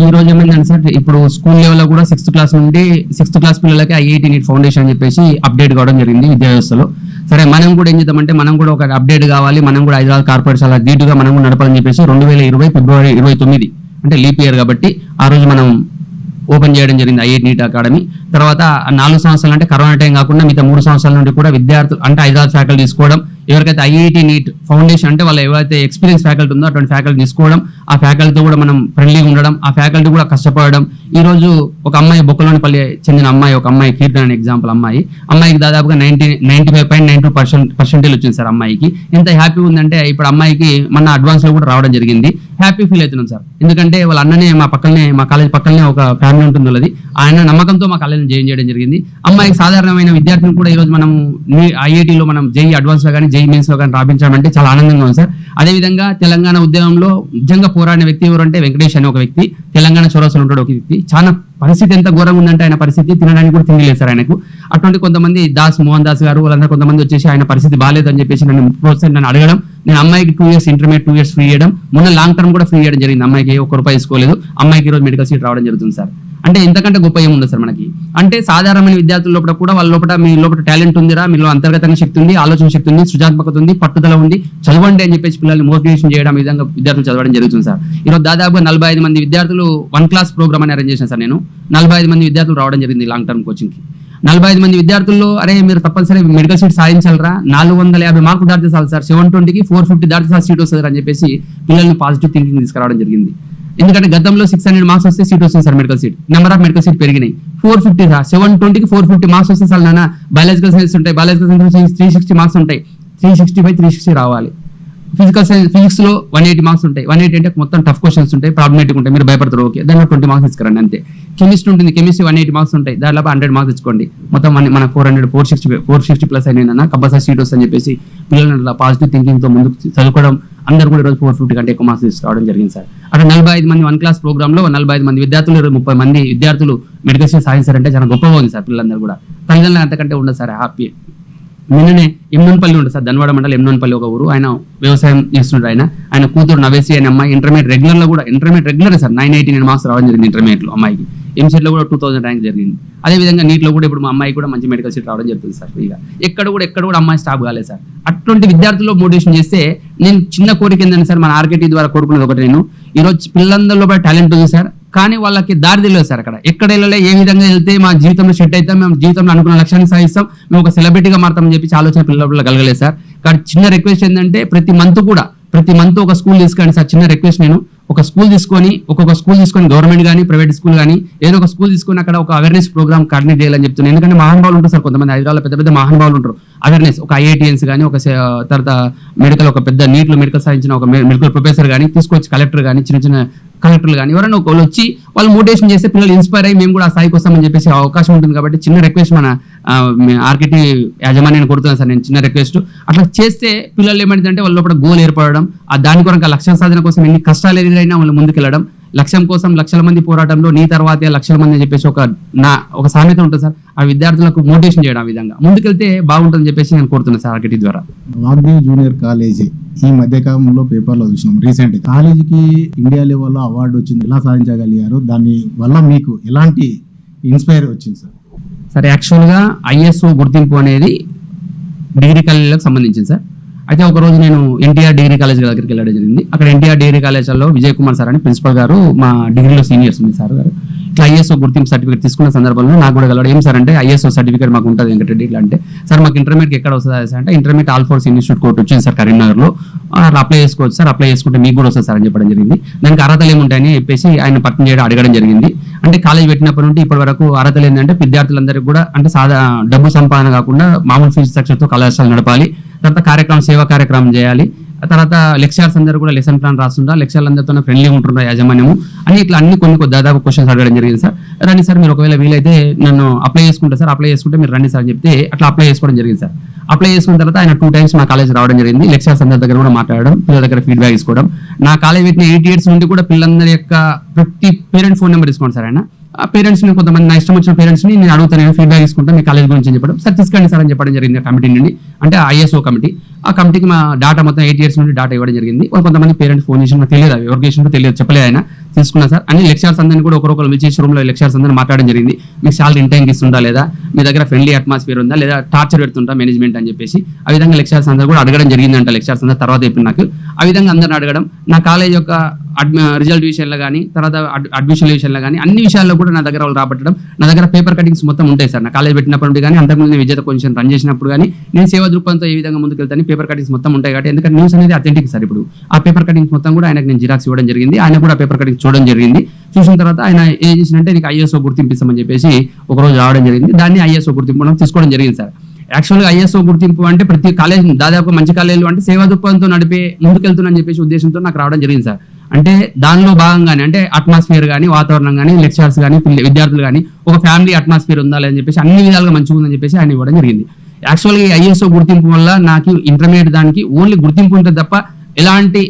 ఈ రోజు ఏమైందంటే సార్ ఇప్పుడు స్కూల్ లెవెల్లో కూడా సిక్స్త్ క్లాస్ నుండి సిక్స్త్ క్లాస్ పిల్లలకి ఐఐటి నీట్ ఫౌండేషన్ అని చెప్పేసి అప్డేట్ కావడం జరిగింది విద్యా వ్యవస్థలో. సరే మనం కూడా ఏం చేద్దామంటే మనం కూడా ఒక అప్డేట్ కావాలి మనం కూడా హైదరాబాద్ కార్పొరేట్ చాలా ధీటుగా మనం కూడా నడపాలని చెప్పేసి రెండు వేల ఇరవై ఫిబ్రవరి ఇరవై తొమ్మిది అంటే లీప్ ఇయర్ కాబట్టి ఆ రోజు మనం ఓపెన్ చేయడం జరిగింది ఐఐటి నీట్ అకాడమీ. తర్వాత నాలుగు సంవత్సరాలు అంటే కరోనా టైం కాకుండా మిగతా మూడు సంవత్సరాల నుండి కూడా విద్యార్థులు అంటే ఐదారు ఫ్యాకల్టీ తీసుకోవడం. ఎవరికైతే ఐఐటి నీట్ ఫౌండేషన్ అంటే వాళ్ళ ఎవరైతే ఎక్స్పీరియన్స్ ఫ్యాకల్టీ ఉందో అటువంటి ఫ్యాకల్టీ తీసుకోవడం ఆ ఫ్యాకల్టీతో కూడా మనం ఫ్రెండ్లీగా ఉండడం ఆ ఫ్యాకల్టీ కూడా కష్టపడడం. ఈ రోజు ఒక అమ్మాయి బొక్కలోనిపల్లి చెందిన అమ్మాయి ఒక అమ్మాయి కీర్తన అనే ఎగ్జాంపుల్ అమ్మాయి. అమ్మాయికి దాదాపుగా ninety ninety five point nine two percent percentage వచ్చింది సార్ అమ్మాయికి. ఎంత హ్యాపీ ఉందంటే ఇప్పుడు అమ్మాయికి మన అడ్వాన్స్లో కూడా రావడం జరిగింది. హ్యాపీ ఫీల్ అవుతున్నాం సార్. ఎందుకంటే వాళ్ళ అన్ననే మా పక్కనే మా కాలేజ్ పక్కనే ఒక ఫ్యామిలీ ఉంటుంది వాళ్ళది. ఆయన నమ్మకంతో మా కాలేజీని జాయిన్ చేయడం జరిగింది. అమ్మాయికి సాధారణమైన విద్యార్థులు కూడా ఈ రోజు మనం ఐఐటీలో మనం జేఈ అడ్వాన్స్లో కానీ జై మెయిన్స్లో కానీ రాపించడం అంటే చాలా ఆనందంగా ఉంది సార్. అదేవిధంగా తెలంగాణ ఉద్యమంలో నిజంగా పోరాడిన వ్యక్తి ఎవరు అంటే వెంకటేష్ అనే ఒక వ్యక్తి. తెలంగాణ చౌరస్సులో ఉంటాడు ఒక వ్యక్తి. చాలా పరిస్థితి ఎంత ఘోరంగా ఉందంటే ఆయన పరిస్థితి తినడానికి కూడా తినలేదు సార్ ఆయనకు. అటువంటి కొంతమంది దాస్ మోహన్ దాస్ గారు వాళ్ళందరూ కొంతమంది వచ్చేసి ఆయన పరిస్థితి బాగాలేదని అని చెప్పేసి నన్ను ప్రోత్సాహం నన్ను అడగడం నేను అమ్మాయికి two years intermediate two years free చేయడం మొన్న లాంగ్ టర్మ్ కూడా ఫ్రీ చేయడం జరిగింది. అమ్మాయికి ఒక ఒక్క రూపాయి తీసుకోలేదు. అమ్మాయికి ఈరోజు రోజు మెడికల్ సీట్ రావడం జరుగుతుంది సార్. అంటే ఎంతకంటే గొప్ప ఏముండదు సార్ మనకి. అంటే సాధారణమైన విద్యార్థుల లోపల కూడా వాళ్ళ లోపల మీ లోపల టాలెంట్ ఉందిరా మీలో అంతర్గతంగా శక్తి ఉంది ఆలోచన శక్తి ఉంది సృజాత్మకత ఉంది పట్టుదల ఉంది చదవండి అని చెప్పేసి పిల్లల్ని మోటివేషన్ చేయడం విధంగా విద్యార్థులు చదవడం జరుగుతుంది సార్. ఈరోజు దాదాపుగా నలభై ఐదు మంది విద్యార్థులు వన్ క్లాస్ ప్రోగ్రామ్ అని అరేంజ్ చేశాను సార్ నేను. నలభై ఐదు మంది విద్యార్థులు రావడం జరిగింది లాంగ్ టర్మ్ కోచింగ్కి నలభై ఐదు మంది విద్యార్థుల్లో అరే మీరు తప్పనిసరి మెడికల్ సీట్ సాధించాలరా నాలుగు వందల యాభై మార్కులు దాటితే చాలు సార్. సెవెన్ ట్వంటీకి ఫోర్ ఫిఫ్టీ దాటితే సార్ సీట్ వస్తుంది అని చెప్పేసి పిల్లల్ని పాజిటివ్ థింకింగ్ తీసుకురావడం జరిగింది. ఎందుకంటే గతంలో సిక్స్ హండ్రెడ్ మార్క్స్ వస్తే సీట్ వస్తుంది sir medical seat number of medical seat పెరిగినాయి. ఫోర్ ఫిఫ్టీ సార్ సెవెన్ ట్వంటీకి ఫోర్ ఫిఫ్టీ మార్క్స్ వస్తే సార్ నాన్న. బయాలజికల్ సైన్స్ ఉంటాయి. Biological science three sixty marks ఉంటాయి. Three sixty by three sixty రావాలి. Physical science ఫిజిక్స్లో వన్ ఎయిటీ మార్క్స్ ఉంటాయి. One eighty అంటే మొత్తం టఫ్ క్వశ్చన్స్ ఉంటాయి ప్రాబ్లమేటిక్ ఉంటాయి. మీరు భయపడతారు ఓకే దాంట్లో ట్వంటీ మార్క్స్ ఇచ్చుకోరండి అంతే. కెమిస్ట్రీ ఉంటుంది కెమిస్ట్రీ వన్ ఎయిటీ మార్క్స్ ఉంటాయి. దాంట్లో హండ్రెడ్ మార్క్స్ ఇచ్చుకోండి. మొత్తం మన- మన four hundred four sixty four sixty plus అయినా కంపల్సరీ సీట్ వస్తుందని చెప్పేసి పిల్లలు పాజిటివ్ థింకింగ్తో ముందుకు చదువుకోవడం అందరూ కూడా ఈరోజు ఫోర్ ఫిఫ్టీ కంటే ఎక్కువ మార్క్స్ తీసుకోవడం జరిగింది సార్. అక్కడ నలభై ఐదు మంది వన్ క్లాస్ ప్రోగ్రామ్లో నలభై ఐదు మంది విద్యార్థులు ముప్పై మంది విద్యార్థులు మెడికల్ సైన్స్ సాధించారంటే చాలా గొప్పగా ఉంది సార్ పిల్లలందరూ కూడా. తల్లిదండ్రులు అంతకంటే ఉండదు సార్ హ్యాపీ నిన్ననే ఎమ్నోన్పల్లి ఉంటుంది సార్ ధన్వాడ మండలం ఎమ్నోన్పల్లి ఒక ఊరు. ఆయన వ్యవసాయం చేస్తుంటారు ఆయన. ఆయన కూతురు నవేసి అనే అమ్మాయి ఇంటర్మీడియట్ రెగ్యులర్లో కూడా intermediate regular sir. Nine eighty nine marks రావడం జరిగింది ఇంటర్మీడియట్లో అమ్మాయికి. ఎంసెట్లో కూడా టూ థౌసండ్ ర్యాంక్ జరిగింది. అదే విధంగా కూడా ఇప్పుడు మా అమ్మాయి కూడా మంచి మెడికల్ సీట్ రావడం జరుగుతుంది సార్ ఇక ఎక్కడ కూడా ఎక్కడ కూడా అమ్మాయి స్టాప్ కాలేదు సార్. అటువంటి విద్యార్థుల్లో మోటివేషన్ చేస్తే నేను చిన్న కోరిక ఏంటంటే సార్ మన ఆర్కేటీ ద్వారా కోరుకునేది ఒకటి నేను. ఈరోజు పిల్లలందరిలో కూడా టాలెంట్ ఉంది సార్. కానీ వాళ్ళకి దారి తెలియదు సార్ అక్కడ. ఎక్కడ వెళ్ళలే ఏ విధంగా వెళ్తే మా జీవితంలో సెట్ అవుతాం మేము జీవితంలో అనుకున్న లక్ష్యాన్ని సాధిస్తాం మేము ఒక సెలబ్రిటీగా మారుతామని చెప్పి ఆలోచన పిల్లల కలగలేదు సార్. కానీ చిన్న రిక్వెస్ట్ ఏంటంటే ప్రతి మంత్ కూడా ప్రతి మంత్ ఒక స్కూల్ తీసుకోండి సార్. చిన్న రిక్వెస్ట్ నేను. ఒక స్కూల్ తీసుకొని ఒక్కొక్క స్కూల్ తీసుకొని గవర్నమెంట్ కానీ ప్రైవేట్ స్కూల్ కానీ ఏదో ఒక స్కూల్ తీసుకొని అక్కడ ఒక అవేర్నెస్ ప్రోగ్రామ్ కోఆర్డినేట్ చేయాలని చెప్తున్నాను. ఎందుకంటే మహానుభావులు ఉంటారు సార్ కొంతమంది. హైదరాబాద్ పెద్ద పెద్ద మహానుభావులు ఉంటారు. అవేర్నెస్ ఒక ఐఐటిఎన్స్ కానీ ఒక తర్వాత మెడికల్ ఒక పెద్ద నీట్లో మెడికల్ సాధించిన ఒక మెడికల్ ప్రొఫెసర్ కానీ తీసుకొచ్చి కలెక్టర్ కానీ చిన్న చిన్న కలెక్టర్లు కానీ ఎవరైనా ఒకళ్ళు వచ్చి వాళ్ళు మోటివేషన్ చేస్తే పిల్లలు ఇన్స్పైర్ అయ్యి మేము కూడా ఆ స్థాయికి వస్తామని చెప్పేసి అవకాశం ఉంటుంది కాబట్టి చిన్న రిక్వెస్ట్ మన ఆర్కిటి యాజమాన్యాన్ని కొడుతున్నాను సార్ నేను చిన్న రిక్వెస్ట్ అట్లా చేస్తే పిల్లలు ఏమంటే వాళ్ళ లోపల గోల్ ఏర్పడడం ఆ దాని కొరకు లక్ష్యం లక్ష్య సాధన కోసం ఎన్ని కష్టాలు ఎదురైనా వాళ్ళు ముందుకెళ్ళడం లక్ష్యం కోసం లక్షల మంది పోరాటంలో నీ తర్వాతే లక్షల మంది అని చెప్పేసి ఒక నా ఒక సామెత ఉంటుంది సార్. ఆ విద్యార్థులకు మోటివేషన్ చేయడం ఆ విధంగా. ముందుకెళ్తే బాగుంటుందని చెప్పేసి నేను కోరుతున్నాను సార్ ఆర్కిటి ద్వారా. జూనియర్ కాలేజీ ఈ మధ్య కాలంలో పేపర్లో చూసినాం రీసెంట్ కాలేజీకి ఇండియా లెవెల్లో అవార్డు వచ్చింది ఎలా సాధించగలిగారు? దాని వల్ల మీకు ఎలాంటి ఇన్స్పైర్ వచ్చింది సార్ సరే యాక్చువల్గా ఐఎస్ఓ గుర్తింపు అనేది డిగ్రీ కాలేజీలకు సంబంధించింది సార్ అయితే ఒక రోజు నేను ఎన్టీఆర్ డిగ్రీ కాలేజ్ దగ్గరికి వెళ్ళడం జరిగింది. అక్కడ ఎన్టీఆర్ డిగ్రీ కాలేజ్లో విజయ్ కుమార్ సార్ అని ప్రిన్సిపల్ గారు మా డిగ్రీలో సీనియర్స్ ఉంది సార్ గారు ఇట్లా ఐఎస్ఓ గుర్తింపు సర్టిఫికేట్ తీసుకున్న సందర్భంలో నాకు కూడా కలవడం ఏం సార్ అంటే ఐఎస్ఓ సర్టిఫికేట్ మాకు ఉంటుంది వెంకటరెడ్డి ఇట్లా అంటే సార్ మాకు ఇంటర్మీడియట్ ఎక్కడ వస్తుంది సార్ అంటే ఇంటర్మీడియట్ ఆల్ఫోర్స్ ఇన్స్టిట్యూట్ కోర్టు వచ్చింది సార్ కరీంనగర్లో. అప్లై చేసుకోవచ్చు సార్ అప్లై చేసుకుంటే మీకు కూడా వస్తుంది సార్ అని చెప్పడం జరిగింది. దానికి అర్హతలు ఏముంటాయని చెప్పేసి ఆయన పట్టణం చేయడం అడగడం జరిగింది. అంటే కాలేజ్ పెట్టినప్పటి నుండి ఇప్పటి వరకు అర్హతలు ఏంటంటే విద్యార్థులందరికీ కూడా అంటే సాదా డబ్బు సంపాదన కాకుండా మామూలు ఫీజు స్ట్రక్చర్తో కళాశాల నడపాలి. తర్వాత కార్యక్రమం సేవా కార్యక్రమం చేయాలి. తర్వాత లెక్చర్స్ అందరూ కూడా లెసన్ ప్లాన్ రాస్తుంటా లెక్చర్లు అందరితో ఫ్రెండ్లీ ఉంటుందా యాజమాన్యము. అని ఇట్లా అన్ని కొన్ని కొన్ని దాదాపు క్వశ్చన్స్ అడగడం జరిగింది సార్. రండి సార్ మీరు ఒకవేళ వీలైతే నన్ను అప్లై చేసుకుంటే సార్. అప్లై చేసుకుంటే మీరు రండి సార్ అని చెప్తే అట్లా అప్లై చేసుకోవడం జరిగింది సార్. అప్లై చేసుకున్న తర్వాత ఆయన టూ టైమ్స్ మా కాలేజ్ రావడం జరిగింది. లెక్చర్స్ అందరి దగ్గర కూడా మాట్లాడడం పిల్లల దగ్గర ఫీడ్బ్యాక్ తీసుకోవడం. నా కాలేజ్ పెట్టిన ఎయిట్ ఇయర్స్ నుండి కూడా పిల్లలందరి యొక్క ప్రతి పేరెంట్ ఫోన్ నెంబర్ తీసుకోండి సార్ ఆయన. ఆ పేరెంట్స్ని కొంతమంది నా ఇష్టం వచ్చిన పేరెంట్స్ని నేను అడుగుతాను ఫీడ్బ్యాక్ తీసుకుంటాను మీ కాలేజ్ గురించి అని చెప్పడం. సార్ తీసుకోండి సార్ అని చెప్పడం జరిగింది కమిటీ నుండి. అంటే ఐఎస్ఓ కమిటీ ఆ కమిటీకి మా డాటా మొత్తం ఎయిట్ ఇయర్స్ నుండి డాటా ఇవ్వడం జరిగింది. కొంతమంది పేరెంట్స్ ఫోన్ చేసిన తెలియదు అవి ఎవరికి చేసినట్టు తెలియదు చెప్పలేదు ఆయన. తీసుకున్నా సార్. అన్ని లెక్చర్స్ అందరినీ కూడా ఒకరొకరు రూమ్ రూమ్లో లెక్చర్స్ అందరినీ మాట్లాడడం జరిగింది. మీకు శాలరీ ఇంటైంకి ఇస్తుందా లేదా? మీ దగ్గర ఫ్రెండ్లీ అట్మాస్ఫియర్ ఉందా? లేదా టార్చర్ పెడుతుంటా మేనేజ్మెంట్ అని చెప్పేసి. ఆ విధంగా లెక్చర్స్ అందరూ కూడా అడగడం జరిగిందంట లెక్చర్స్ అందరూ తర్వాత చెప్పిన నాకు. ఆ విధంగా అందరిని అడగడం నా కాలేజ్ యొక్క రిజల్ట్ విషయంలో కానీ తర్వాత అడ్మిషన్ విషయంలో కానీ అన్ని విషయాల్లో కూడా నా దగ్గర వాళ్ళు రాబట్టడం నా దగ్గర పేపర్ కటింగ్స్ మొత్తం ఉంటాయి సార్. నా కాలేజ్ పెట్టినప్పుడు కానీ అంతకుముందు నేను విజేత కొంచెం రన్ చేసినప్పుడు కానీ నేను సేవా దృక్పథంతో ఏ విధంగా ముందుకు వెళ్తాను పేపర్ కటింగ్స్ మొత్తం ఉంటాయి కాబట్టి ఎందుకంటే న్యూస్ అనేది అథెంటిక్ సార్ ఇప్పుడు. ఆ పేపర్ కటింగ్స్ మొత్తం కూడా ఆయనకు నేను జిరాక్స్ ఇవ్వడం జరిగింది. ఆయన కూడా పేపర్ కటింగ్స్ చూడడం జరిగింది. చూసిన తర్వాత ఆయన ఏం చేసినంటే నీకు ఐఎస్ఓ గుర్తింపు ఇస్తామని చెప్పేసి ఒక రోజు రావడం జరిగింది. దాన్ని ఐఎస్ఓ గుర్తింపు మనం తీసుకోవడం జరిగింది సార్. యాక్చువల్గా ఐఎస్ఓ గుర్తింపు అంటే ప్రతి కాలేజ్ దాదాపు మంచి కాలేజీలు అంటే సేవా దృక్పథంతో నడిపే ముందుకెళ్తున్నాను చెప్పేసి ఉద్దేశంతో నాకు రావడం జరిగింది సార్. అంటే దానిలో భాగంగానే అంటే అట్మాస్ఫియర్ కానీ వాతావరణం కానీ లెక్చర్స్ కానీ విద్యార్థులు కానీ ఒక ఫ్యామిలీ అట్మాస్ఫియర్ ఉందా లేదని చెప్పేసి అన్ని విధాలుగా మంచిగా ఉందని చెప్పేసి ఆయన ఇవ్వడం జరిగింది. యాక్చువల్గా ఈ ఐఎస్ఓ గుర్తింపు వల్ల నాకు ఇంటర్మీడియట్ దానికి ఓన్లీ గుర్తింపు ఉంటుంది తప్ప ఎలాంటి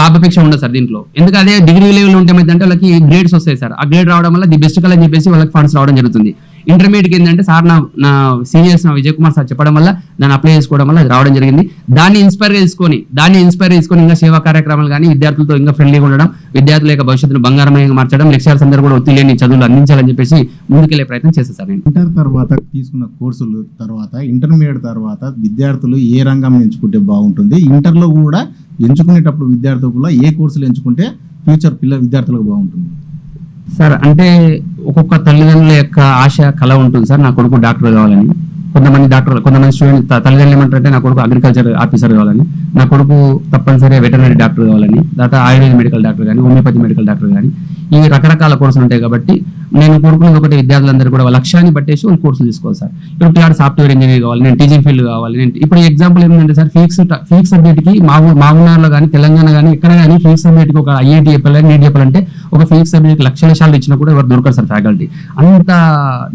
లాభాపేక్ష ఉండదు సార్ దీంట్లో. ఎందుకంటే అదే డిగ్రీ లెవెల్ ఉంటే ఏమైందంటే వాళ్ళకి గ్రేడ్స్ వస్తాయి సార్. ఆ గ్రేడ్ రావడం వల్ల ది బెస్ట్ కల్ అని చెప్పేసి వాళ్ళకి ఫండ్స్ రావడం జరుగుతుంది. ఇంటర్మీడియట్ ఏంటంటే సార్ నా నా సీనియర్స్ నా విజయ్ కుమార్ సార్ చెప్పడం వల్ల దాన్ని అప్లై చేసుకోవడం వల్ల అది రావడం జరిగింది. దాన్ని ఇన్స్పైర్ చేసుకొని దాన్ని ఇన్స్పైర్ చేసుకొని ఇంకా సేవా కార్యక్రమాలు కానీ విద్యార్థులతో ఇంకా ఫ్రెండ్లీగా ఉండడం విద్యార్థుల యొక్క భవిష్యత్తును బంగారమయంగా మార్చడం లెక్చరర్స్ అందరూ కూడా ఒత్తిడి లేని చదువులు అందించాలని చెప్పేసి ముందుకెళ్ళే ప్రయత్నం చేస్తాను సార్ నేను. ఇంటర్ తర్వాత తీసుకున్న కోర్సులు తర్వాత ఇంటర్మీడియట్ తర్వాత విద్యార్థులు ఏ రంగం ఎంచుకుంటే బాగుంటుంది? ఇంటర్లో కూడా ఎంచుకునేటప్పుడు విద్యార్థులు కూడా ఏ కోర్సులు ఎంచుకుంటే ఫ్యూచర్ పిల్ల విద్యార్థులకు బాగుంటుంది. సార్ అంటే ఒక్కొక్క తల్లిదండ్రుల యొక్క ఆశ కళ ఉంటుంది సార్. నా కొడుకు డాక్టర్ కావాలని. కొంతమంది డాక్టర్ కొంతమంది స్టూడెంట్ తల్లిదండ్రులు ఏమంటారంటే నా కొడుకు అగ్రికల్చర్ ఆఫీసర్ కావాలని. నా కొడుకు తప్పనిసరిగా వెటర్నరీ డాక్టర్ కావాలని. తర్వాత ఆయుర్వేద మెడికల్ డాక్టర్ కానీ హోమియోపతి మెడికల్ డాక్టర్ కానీ. ఈ రకరకాల కోర్సులు ఉంటాయి కాబట్టి నేను కోరుకున్నది ఒకటి విద్యార్థులందరూ కూడా లక్ష్యాన్ని బట్టేసి ఒక కోర్సులు తీసుకోవాలి సార్. ఇప్పుడు పిల్లాడు సాఫ్ట్వేర్ ఇంజనీర్ కావాలి నేను టీచింగ్ ఫీల్డ్ కావాలి నేను ఇప్పుడు ఎగ్జాంపుల్ ఏంటంటే సార్ ఫిజిక్స్ ఫిజిక్స్ సబ్జెక్ట్కి మా ఊ- కానీ తెలంగాణ కానీ ఎక్కడ కానీ ఫిజిక్స్ సబ్జెక్ట్కి ఒక ఐఐటి చెప్పాలి నీట్ చెప్పాలంటే ఒక ఫిజిక్స్ సబ్జెక్ట్ లక్షల లక్షలు ఇచ్చినా కూడా ఎవరు దొరకరు సార్ ఫ్యాకల్టీ. అంత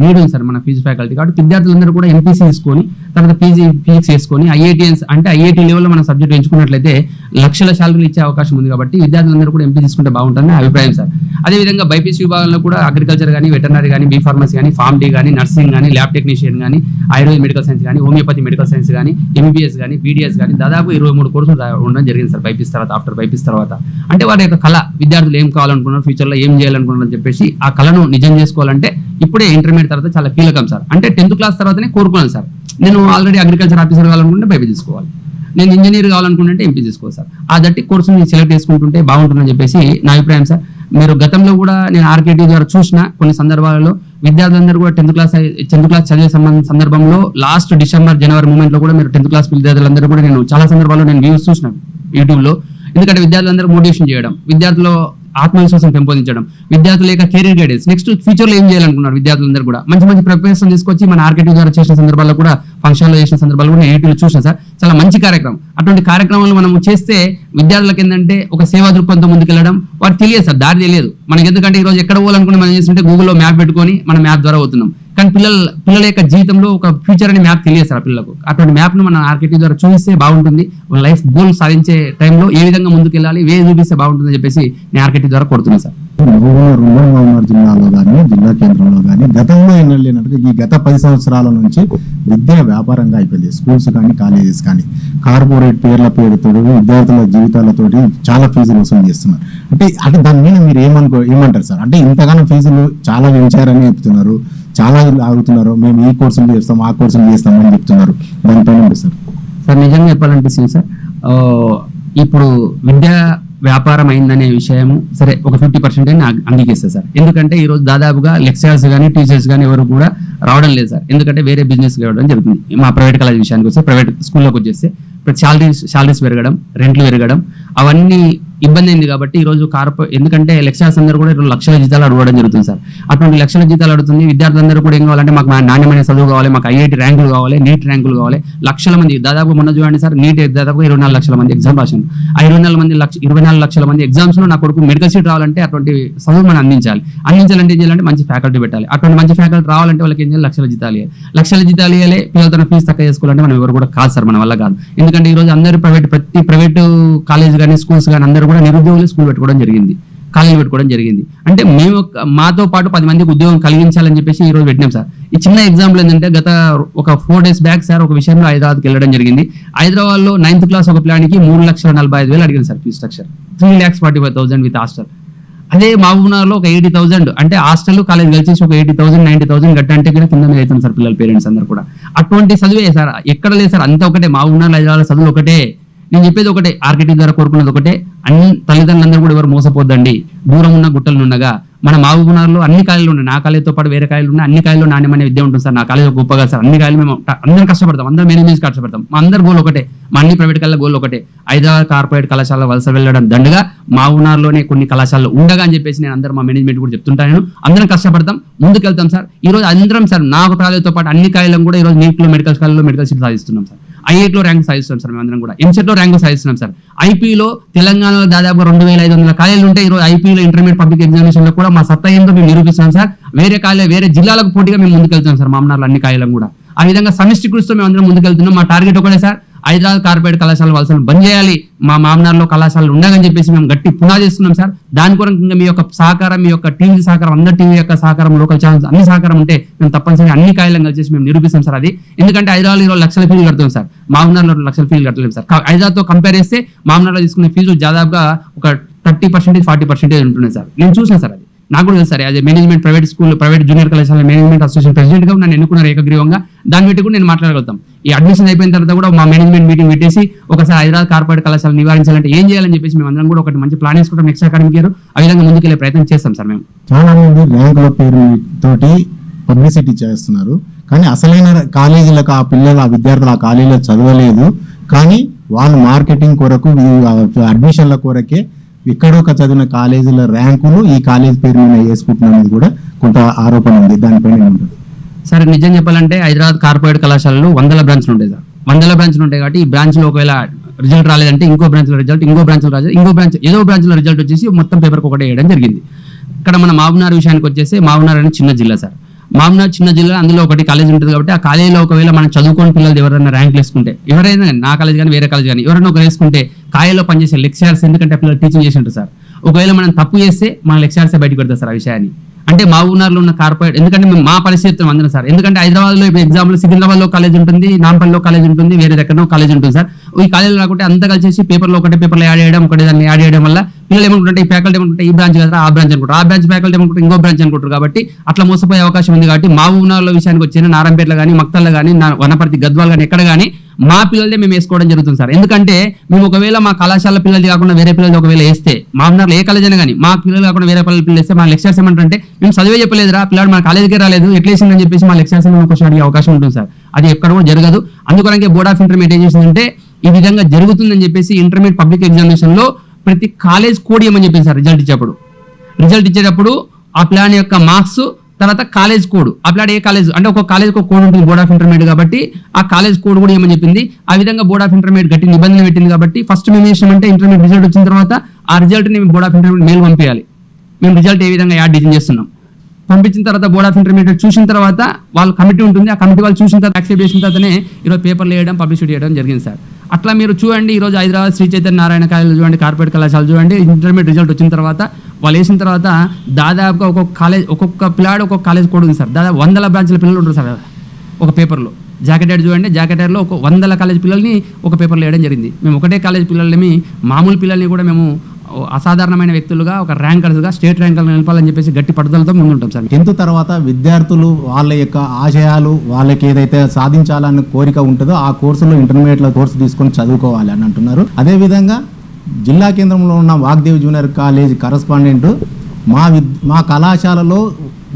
నీడ్ ఉంది సార్ మన ఫీజు ఫ్యాకల్టీ. కాబట్టి విద్యార్థులందరూ కూడా ఎంపీసీ తీసుకొని తర్వాత పీజీ ఫిజిక్స్ చేసుకొని ఐఐటిఎన్స్ అంటే ఐఐటి లెవెల్లో మన సబ్జెక్ట్ ఎంచుకున్నట్లయితే లక్షల శాలరీలు ఇచ్చే అవకాశం ఉంది కాబట్టి విద్యార్థులందరూ కూడా ఎంపీ తీసుకుంటే బాగుంటుందని అభిప్రాయం సార్. అదేవిధంగా బైపీసీ విభాగంలో కూడా అగ్రికల్చర్ కానీ వెటర్నరీ కానీ బీ ఫార్మసీ కానీ ఫార్మ్ డి కానీ నర్సింగ్ కానీ ల్యాబ్ టెక్నీషియన్ కానీ ఆయుర్వేద మెడికల్ సైన్స్ కానీ హోమియోపతి మెడికల్ సైన్స్ కానీ ఎంబీబీఎస్ కానీ బీడీఎస్ కానీ దాదాపు ఇరవై మూడు కోర్సులు ఉండడం జరిగింది సార్ బైపీస్ తర్వాత ఆఫ్టర్ బైపీస్ తర్వాత. అంటే వారి యొక్క కళ విద్యార్థులు ఏం కావాలనుకున్నారు ఫ్యూచర్లో ఏం చేయాలనుకున్నారని చెప్పేసి ఆ కళను నిజం చేసుకోవాలంటే ఇప్పుడే ఇంటర్మీడియట్ తర్వాత చాలా కీలకం సార్. అంటే టెన్త్ క్లాస్ తర్వాతనే కోరుకున్నాను సార్. నేను ఆల్రెడీ అగ్రికల్చర్ ఆఫీసర్ కావాలనుకుంటే బైపీ తీసుకోవాలి. నేను ఇంజనీర్ కావాలనుకుంటే ఎంపీ తీసుకోవాలి సార్. ఆ దట్టి కోర్సు నేను సెలెక్ట్ చేసుకుంటుంటే బాగుంటుందని చెప్పేసి నా అభిప్రాయం సార్. మీరు గతంలో కూడా నేను ఆర్కేటీ ద్వారా చూసిన కొన్ని సందర్భాలలో విద్యార్థులందరూ కూడా టెన్త్ క్లాస్ టెన్త్ క్లాస్ చదివే సందర్భంలో లాస్ట్ డిసెంబర్ జనవరి మూమెంట్లో కూడా మీరు టెన్త్ క్లాస్ విద్యార్థులందరూ కూడా నేను చాలా సందర్భాల్లో నేను వ్యూస్ చూసినాను యూట్యూబ్లో. ఎందుకంటే విద్యార్థులందరూ మోటివేషన్ చేయడం. విద్యార్థుల్లో ఆత్మవిశ్వాసం పెంపొందించడం. విద్యార్థుల యొక్క కెరీర్ గైడెన్స్ నెక్స్ట్ ఫ్యూచర్లో ఏం చేయాలనుకున్నారు విద్యార్థులందరూ కూడా? మంచి మంచి ప్రిపరేషన్ తీసుకొచ్చి మన ఆర్కెటివ్ ద్వారా చేసిన సందర్భాల్లో కూడా ఫంక్షన్లో చేసిన సందర్భాల్లో కూడా యూట్యూబ్ చూసిన సార్ చాలా మంచి కార్యక్రమం. అటువంటి కార్యక్రమాలు మనం చేస్తే విద్యార్థులకు ఏంటంటే ఒక సేవా దృక్పథంతో ముందుకెళ్ళడం వారికి తెలియదు సార్ దారి తెలియదు. మనకి ఎందుకంటే ఈ రోజు ఎక్కడ పోవాలనుకుని మనం చేస్తుంటే గూగుల్లో మ్యాప్ పెట్టుకొని మనం మ్యాప్ ద్వారా అవుతున్నాం కానీ పిల్లల పిల్లల యొక్క జీవితంలో ఒక ఫ్యూచర్ అనే మ్యాప్ తెలియదు సార్ ఆ పిల్లలకు. అటువంటి మ్యాప్ను మనం మన ఆర్కేటీ ద్వారా చూపిస్తే బాగుంటుంది. లైఫ్ గోల్ సాధించే టైంలో ఏ విధంగా ముందుకు వెళ్ళాలి వే చూపిస్తే బాగుంటుందని చెప్పేసి నేను ఆర్కేటీ ద్వారా కోరుతున్నాను సార్. మహబూబ్నగర్ జిల్లాలో కానీ జిల్లా కేంద్రంలో కానీ గతంలో ఎన్నెళ్ళినట్టుగా ఈ గత పది సంవత్సరాల నుంచి విద్య వ్యాపారంగా అయిపోయింది. స్కూల్స్ కానీ కాలేజెస్ కానీ. కార్పొరేట్ పేర్ల పేరుతో విద్యార్థుల జీవితాలతోటి చాలా ఫీజులు వసూలు చేస్తున్నారు. అంటే అంటే దాని మీద మీరు ఏమనుకో ఏమంటారు సార్? అంటే ఇంతగానో ఫీజులు చాలా పెంచారని చెప్తున్నారు. చాలా ఆగుతున్నారు. మేము ఈ కోర్సులు చేస్తాం ఆ కోర్సులు చేస్తాం అని చెప్తున్నారు. దానిపైన సార్. సార్ నిజంగా చెప్పాలంటే సార్. ఇప్పుడు విద్యా వ్యాపారం అయిందనే విషయం సరే ఒక ఫిఫ్టీ పర్సెంట్ అంగీకరిస్తారు సార్. ఎందుకంటే ఈరోజు దాదాపుగా లెక్చరర్స్ కానీ టీచర్స్ కానీ ఎవరు కూడా రావడం లేదు సార్. ఎందుకంటే వేరే బిజినెస్ రావడం జరుగుతుంది. మా ప్రైవేట్ కాలేజ్ విషయానికి వస్తే ప్రైవేట్ స్కూల్లోకి వచ్చేస్తే శాలరీస్ శాలరీస్ పెరగడం రెంట్లు పెరగడం అవన్నీ ఇబ్బంది అయింది కాబట్టి ఈ రోజు కార్పొ ఎందుకంటే లెక్చరర్స్ అందరూ కూడా ఈరోజు లక్షల జీతాలు అడగడం జరుగుతుంది సార్. అటువంటి లక్షల జీతాలు అడుగుతుంది. విద్యార్థులందరూ కూడా ఏం కావాలంటే మాకు మా నాణ్యమైన చదువు కావాలి మాకు ఐఐటి ర్యాంకులు కావాలి నీట్ ర్యాంకులు కావాలి. లక్షల మంది దాదాపు మొన్న చూడండి సార్ నీట్ దాదాపు ఇరవై నాలుగు లక్షల మంది ఎగ్జామ్ రాశాను ఆ ఇరవై నాలుగు మంది లక్ష ఇరవై నాలుగు లక్షల మంది ఎగ్జామ్స్లో నా కొడుకు మెడికల్ సీట్ రావాలంటే అటువంటి చదువు మనం అందించాలి. అందించాలంటే ఏం చేయాలంటే మంచి ఫ్యాకల్టీ పెట్టాలి. అటువంటి మంచి ఫ్యాకల్టీ రావాలంటే వాళ్ళకి ఏం చేయాలి? లక్షల జీతాలు ఇవ్వాలి. లక్షల జీతాలు ఇవ్వాలి పిల్లలతో ఫీజు తక్కువ చేసుకోవాలంటే మనం ఎవరు కూడా కాదు సార్ మన వల్ల కాదు. ఎందుకంటే ఈ రోజు అందరూ ప్రైవేట్ ప్రతి ప్రైవేట్ కాలేజ్ కానీ స్కూల్స్ కానీ అందరూ కూడా నిరుద్యోగులు స్కూల్ పెట్టుకోవడం జరిగింది కాలేజీ పెట్టుకోవడం జరిగింది. అంటే మేము మాతో పాటు పది మందికి ఉద్యోగం కలిగించాలని చెప్పేసి ఈ రోజు పెట్టినాం సార్. ఈ చిన్న ఎగ్జాంపుల్ ఏంటంటే గత ఒక ఫోర్ డేస్ బ్యాక్ సార్ ఒక విషయంలో హైదరాబాద్కి వెళ్ళడం జరిగింది. హైదరాబాద్లో నైన్త్ క్లాస్ ఒక ప్లాన్కి మూడు లక్షల నలభై ఐదు వేలు అడిగింది sir fee structure three lakhs forty five thousand with hostel అదే మహబూబ్నగర్లో ఒక ఎయిటీ థౌసండ్ అంటే హాస్టల్ కాలేజ్ కలిసి ఒక ఎయిటీ థౌసండ్ నైన్టీ థౌసండ్ గట్టంటే కూడా కింద అవుతుంది సార్ పిల్లల పేరెంట్స్ అందరు కూడా. అటువంటి చదివే సార్ ఎక్కడ లేదు సార్ అంతా ఒకటే మహబూబ్నగర్ హైదరాబాద్ చదువులు ఒకటే. నేను చెప్పేది ఒకటే ఆర్కిటెక్ట్ ద్వారా కోరుకున్నది ఒకటే. అన్ని తల్లిదండ్రులందరూ కూడా ఎవరు మోసపోద్దండి. దూరం ఉన్న గుట్టలుండగా మన మహబూబ్నగర్లో అన్ని కాయలు ఉన్నాయి. నా కాలేజీతో పాటు వేరే కాయలు ఉన్నాయి. అన్ని కాయలు నాణ్యమైన విద్య ఉంటుంది సార్. నా కాలేజీ గొప్పగా సార్. అన్ని కాయలు మేము అందరం కష్టపడతాం. అందరం మేనేజ్మెంట్ కష్టపడతాం. మా అందరి గోల్ ఒకటే. మా అన్ని ప్రైవేట్ కళ గోల్ ఒకటే. హైదరాబాద్ కార్పొరేట్ కళాశాల వలస వెళ్ళడం దండుగా. మా కొన్ని కళాశాలలు ఉండగా అని చెప్పేసి నేను అందరం మా మేనేజ్మెంట్ కూడా చెప్తుంటాను అందరం కష్టపడతాం. ముందుకు వెళ్తాం సార్. ఈరోజు అందరం సార్ నాకు కాలేజీతో పాటు అన్ని కాయలను కూడా ఈ రోజు నీట్లో మెడికల్ కాలేజ్లో మెడికల్ సీట్ సాధిస్తున్నాం సార్. ఐఏట్లో ర్యాంక్ సాధిస్తున్నాం సార్ మేమందరం కూడా. ఎంసెట్లో ర్యాంక్ సాధిస్తున్నాం సార్. ఐపీలో తెలంగాణలో దాదాపు రెండు వేల ఐదు వందల కాలేజీలు ఉంటే ఈరోజు ఐపీలో ఇంటర్మీడియట్ పబ్లిక్ ఎగ్జామినేషన్లో కూడా మా సత్తా ఏందో మేము నిరూపిస్తున్నాం సార్. వేరే కాలేజ్ వేరే జిల్లాలకు పోటీగా మేము ముందుకెళ్తున్నాం సార్ మామనార్లు అన్ని కాలేజీలను కూడా. ఆ విధంగా సమిష్టి కృషితో మేము అందరం ముందుకెళ్తున్నాం. మా టార్గెట్ ఒకటే సార్ హైదరాబాద్ కార్పొరేట్ కళాశాల వలసలు బంద్ చేయాలి. మా మామనార్లో కళాశాలలు ఉండగని చెప్పేసి మేము గట్టి పునాది చేస్తున్నాం సార్. దాని కొరకు మీ యొక్క సహకారం మీ యొక్క టీవీ సహకారం అందరి టీవీ యొక్క సహకారం లోకల్ ఛానల్స్ అన్ని సహకారం ఉంటే మేము తప్పనిసరిగా అన్ని కాయలను కలిసి మేము నిరూపిస్తాం సార్ అది. ఎందుకంటే హైదరాబాద్ ఈరోజు లక్షల ఫీజులు కడుతున్నాం సార్. మామనార్లో లక్షల ఫీజులు కట్టలేదు సార్. హైదరాబాద్తో కంపేర్ చేస్తే మామనార్లో తీసుకునే ఫీజు దాదాపుగా ఒక థర్టీ పర్సెంటేజ్ ఫార్టీ పర్సెంటేజ్ ఉంటున్నాయి సార్. నేను చూసాను సార్ అది. నాకు కూడా తెలుసు అదే management private school private junior కళాశాల మేనేజ్మెంట్ అసోసియేషన్ ప్రెసిడెంట్గా నన్ను ఎన్నుకున్నారు ఏకగ్రీవంగా. దాన్ని పెట్టి కూడా నేను మాట్లాడగలుగుతాం. ఈ అడ్మిషన్ అయిపోయిన తర్వాత కూడా మా మేనేజ్మెంట్ మీటింగ్ పెట్టేసి ఒకసారి హైదరాబాద్ కార్పొరేట్ కళాశాల నివారించాలంటే ఏం చేయాలని చెప్పేసి మేము అందరం కూడా ఒకటి మంచి ప్లాన్ వేసుకుంటాం. నెక్స్ట్ అకాడమిక్ ఇయర్ ఆ విధంగా ముందుకెళ్ళే ప్రయత్నం చేస్తాం సార్ మేము. చాలా మంది ర్యాంకుల పేరు తోటి పబ్లిసిటీ చేస్తున్నారు. కానీ అసలైన కాలేజీలకు ఆ పిల్లలు ఆ విద్యార్థులు ఆ కాలేజీలో చదవలేదు. కానీ వాళ్ళు మార్కెటింగ్ కొరకు అడ్మిషన్ల కొరకే ఎక్కడొక చదివిన కాలేజీల ర్యాంకులు ఈ కాలేజ్ పేరు మీద వేసుకుంటున్నది కూడా కొంత ఆరోపణ ఉంది. దానిపైన ఉంటుంది సరే నిజం చెప్పాలంటే హైదరాబాద్ కార్పొరేట్ కళాశాలలో వందల బ్రాంచ్లు ఉండేది. సార్ వందల బ్రాంచ్లు ఉంటాయి కాబట్టి ఈ బ్రాంచ్లో ఒకవేళ రిజల్ట్ రాలేదంటే ఇంకో బ్రాంచ్లో రిజల్ట్ ఇంకో బ్రాంచ్లో రాలేదు. ఇంకో బ్రాంచ్ ఏదో బ్రాంచ్లో రిజల్ట్ వచ్చేసి మొత్తం పేపర్ ఒకటే వేయడం జరిగింది. ఇక్కడ మన మాబునార్ విషయానికి వచ్చేసి మామూనార్ అనేది చిన్న జిల్లా సార్. మామూనార్ చిన్న జిల్లా అందులో ఒకటి కాలేజ్ ఉంటుంది కాబట్టి ఆ కాలేజీలో ఒకవేళ మనం చదువుకోని పిల్లలు ఎవరైనా ర్యాంకులు వేసుకుంటే ఎవరైనా నా కాలేజ్ కానీ వేరే కాలేజ్ కానీ ఎవరైనా ఒకరు వేసుకుంటే కాయలో పనిచేసే లెక్చరర్స్ ఎందుకంటే పిల్లలు టీచింగ్ చేసి ఉంటారు సార్. ఒకవేళ మనం తప్పు చేస్తే మన లెక్చరర్సే బయటకు పెడతారు సార్ ఆ విషయాన్ని. అంటే మా ఊనార్లో ఉన్న కార్పొరేట్ ఎందుకంటే మేము మా పరిస్థితి అందరం సార్. ఎందుకంటే హైదరాబాద్లో ఇప్పుడు ఎగ్జాంపుల్ సికింద్రాబాద్లో కాలేజ్ ఉంటుంది నాంపల్లిలో కాలేజ్ ఉంటుంది వేరే దగ్గర కాలేజ్ ఉంటుంది సార్. ఈ కాలేజ్ రాకుంటే అంతా కలిసి పేపర్లో ఒకటే పేపర్లో యాడ్ చేయడం ఒకటే దాన్ని యాడ్ చేయడం వల్ల పిల్లలు ఏమనుకుంటే ఈ ఫ్యాకల్టీ ఏమనుకుంటే ఈ బ్రాంచ్ కదా ఆ బ్రాంచ్ అనుకుంటారు. ఆ బ్రాంచ్ ఫ్యాకల్టీ ఏమనుకుంటే ఇంకో బ్రాంచ్ అనుకుంటారు కాబట్టి అట్లా మోసపోయే అవకాశం ఉంది కాబట్టి మా ఊనార్లో విషయానికి వచ్చిన నారంపేటలో కానీ మక్తల్లో కానీ వనపర్తి గద్వాల్ కానీ ఎక్కడ కానీ మా పిల్లలదే మేము వేసుకోవడం జరుగుతుంది సార్. ఎందుకంటే మేము ఒకవేళ మా కళాశాల పిల్లలది కాకుండా వేరే పిల్లలు ఒకవేళ వేస్తే మా ఉన్నారు ఏ కాలేజ్ అయినా కానీ మా పిల్లలు కాకుండా వేరే పిల్లలు పిల్లలు వేస్తే మా లెక్చర్స్ ఏమంటారంటే మేము చదివే చెప్పలేదురా పిల్లలు మన కాలేజీకి రాలేదు ఎట్లేసిందని చెప్పేసి మా లెక్చర్స్ మేము క్వశ్చన్ అడిగే అవకాశం ఉంటుంది సార్. అది ఎక్కడ కూడా జరగదు. అందుకొరకే బోర్డ్ ఆఫ్ ఇంటర్మీడియట్ ఏం చేసిందంటే ఈ విధంగా జరుగుతుందని చెప్పేసి ఇంటర్మీడియట్ పబ్లిక్ ఎగ్జామినేషన్లో ప్రతి కాలేజ్ కోడ్ ఇవ్వమని చెప్పింది సార్ రిజల్ట్ ఇచ్చేటప్పుడు. రిజల్ట్ ఇచ్చేటప్పుడు ఆ ప్లాన్ యొక్క మార్క్స్ తర్వాత కాలేజ్ కోడ్ ఆ ఏ కాలేజ్ అంటే ఒక కాలేజ్ కోడ్ ఉంటుంది బోర్డ్ ఆఫ్ ఇంటర్మీడియట్ కాబట్టి ఆ కాలేజ్ కోడ్ కూడా ఏమని చెప్పింది? ఆ విధంగా బోర్డ్ ఆఫ్ ఇంటర్మీడియట్ గట్టి నిబంధన పెట్టింది కాబట్టి ఫస్ట్ మేము ఏం చేసామంటే ఇంటర్మీడియట్ రిజల్ట్ వచ్చిన తర్వాత ఆ రిజల్ట్ని బోర్డ్ ఆఫ్ ఇంటర్మీడియట్ మెయిల్ పంపించాలి మేము రిజల్ట్ ఏ విధంగా యాడ్ డిజైన్ చేస్తున్నాం. పంపించిన తర్వాత బోర్డ్ ఆఫ్ ఇంటర్మీడియట్ చూసిన తర్వాత వాళ్ళ కమిటీ ఉంటుంది. ఆ కమిటీ వాళ్ళు చూసిన తర్వాత యాక్సెప్ట్ చేసిన తర్వాతనే ఈరోజు పేపర్లు వేయడం పబ్లిసిటీ చేయడం జరిగింది సార్. అట్లా మీరు చూడండి ఈరోజు హైదరాబాద్ శ్రీ చైతన్య నారాయణ కాలేజ్ చూడండి కార్పొరేట్ కళాశాల చూడండి ఇంటర్మీడియట్ రిజల్ట్ వచ్చిన తర్వాత వాళ్ళు వేసిన తర్వాత దాదాపుగా ఒక్కొక్క కాలేజ్ ఒక్కొక్క పిల్లాడు ఒక్కొక్క కాలేజ్ కూడా ఉంది సార్. దాదాపు వందల బ్రాంచ్ల పిల్లలు ఉంటారు సార్ ఒక పేపర్లో. జాకెటెడ్ చూడండి జాకెటెడ్లో ఒక వందల కాలేజ్ పిల్లల్ని ఒక పేపర్లో వేయడం జరిగింది. మేము ఒకటే కాలేజ్ పిల్లల్ని మామూలు పిల్లల్ని కూడా మేము అసాధారణమైన వ్యక్తులుగా ఒక ర్యాంకర్స్గా స్టేట్ ర్యాంకర్లు నిలపాలని చెప్పేసి గట్టి పట్టుదలతో ముందుంటాం సార్. టెన్త్ తర్వాత విద్యార్థులు వాళ్ళ యొక్క ఆశయాలు వాళ్ళకి ఏదైతే సాధించాలన్న కోరిక ఉంటుందో ఆ కోర్సులో ఇంటర్మీడియట్లో కోర్సు తీసుకొని చదువుకోవాలి అని అంటున్నారు. అదేవిధంగా జిల్లా కేంద్రంలో ఉన్న వాగ్దేవ్ జూనియర్ కాలేజ్ కరస్పాండెంట్ మా విద్ మా కళాశాలలో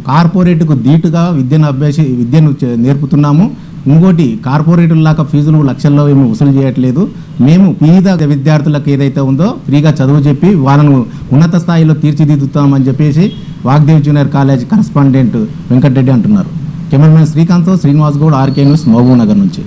కార్పొరేట్కు ధీటుగా విద్యను అభ్యాసి విద్యను నేర్పుతున్నాము. ఇంకోటి కార్పొరేటులాగా ఫీజులు లక్షల్లో ఏమి వసూలు చేయట్లేదు. మేము పేద విద్యార్థులకు ఏదైతే ఉందో ఫ్రీగా చదువు చెప్పి వాళ్ళను ఉన్నత స్థాయిలో తీర్చిదిద్దుతామని చెప్పేసి Vagdev junior college correspondent Venkata Reddy అంటున్నారు. Cameraman Srikanth Srinivas Goud RK news Mahabubnagar నుంచి.